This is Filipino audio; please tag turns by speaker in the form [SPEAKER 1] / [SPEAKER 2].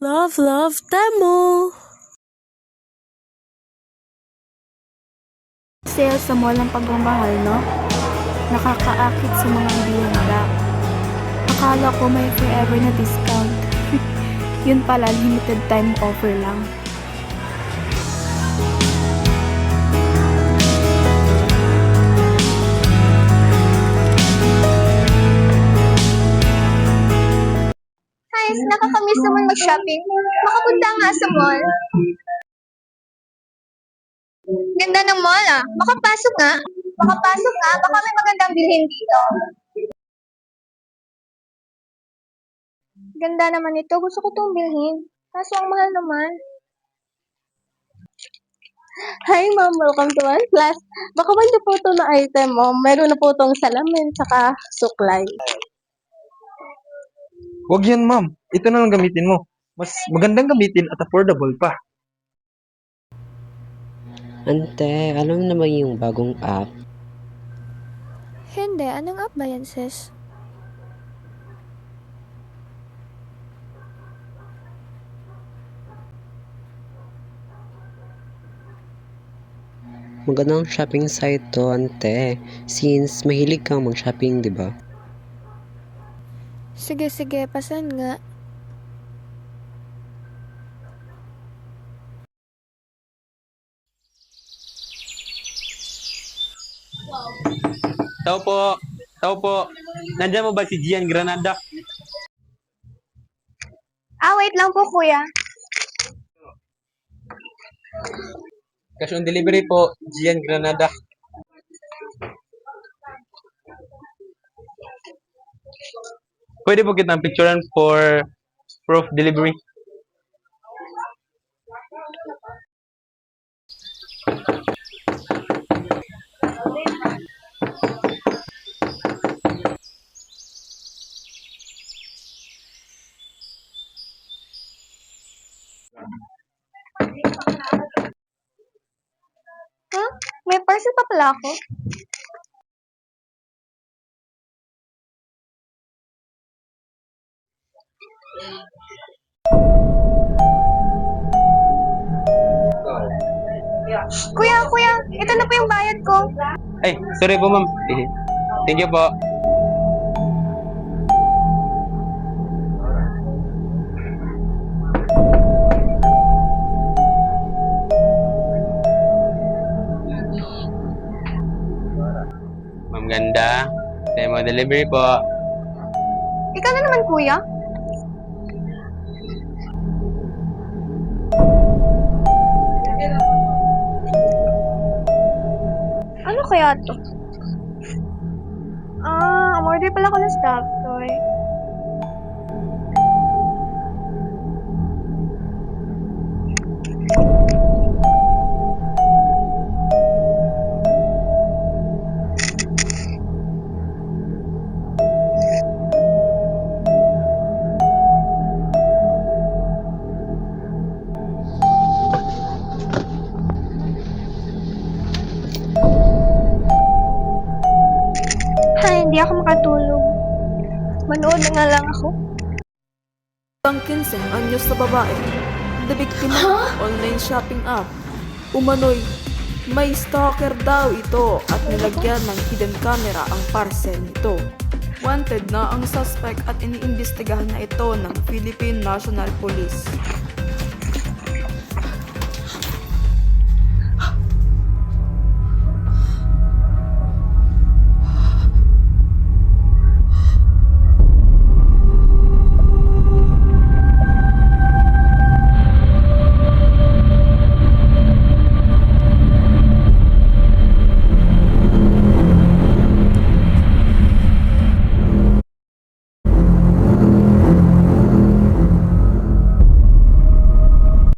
[SPEAKER 1] Love, love, demo!
[SPEAKER 2] Sale sa mall ng pagmamahal, no? Nakakaakit sa mga bihanda. Akala ko may forever na discount. Yun pala, limited time offer lang.
[SPEAKER 3] Guys, nakakamiss naman mag-shopping. Makapunta nga sa mall. Ganda ng mall ah. Makapasok nga. Makapasok nga. Baka may magandang bilhin dito. Ganda naman ito. Gusto ko itong bilhin. Kaso ang mahal naman.
[SPEAKER 4] Hi ma'am, welcome to One Plus. Baka ba niyo po ito na item mo? Meron na po itong salamin tsaka suklay.
[SPEAKER 5] Huwag yan, ma'am. Ito na lang gamitin mo. Mas magandang gamitin at affordable pa.
[SPEAKER 6] Ante, alam na ba yung bagong app?
[SPEAKER 2] Hindi, anong app ba yan, sis?
[SPEAKER 6] Magandang shopping site to, ante. Since mahilig kang mag-shopping, di ba?
[SPEAKER 2] Sige, sige, pasan nga.
[SPEAKER 7] Tao po. Tao po. Nandiyan mo ba si Gian Granada?
[SPEAKER 3] Ah, wait lang po kuya.
[SPEAKER 7] Cash on delivery po, Gian Granada. Pwede po kitang picturean for proof delivery.
[SPEAKER 3] Huh? May parcel pa pala ako. Kuya, kuya, ito na po yung bayad ko.
[SPEAKER 7] Ay, sorry po ma'am. Thank you po. Ma'am ganda. Demo delivery po.
[SPEAKER 3] Ikaw na naman, kuya. Ano kaya to? Ah, umorder pala ako ng stuff toy. Hindi ako makatulog. Manood na nga lang ako.
[SPEAKER 1] Ang 15 anyos na babae. The biktima ng online shopping app. Umano'y may stalker daw ito at nilagyan ng hidden camera ang parcel nito. Wanted na ang suspect at iniimbestigahan na ito ng Philippine National Police.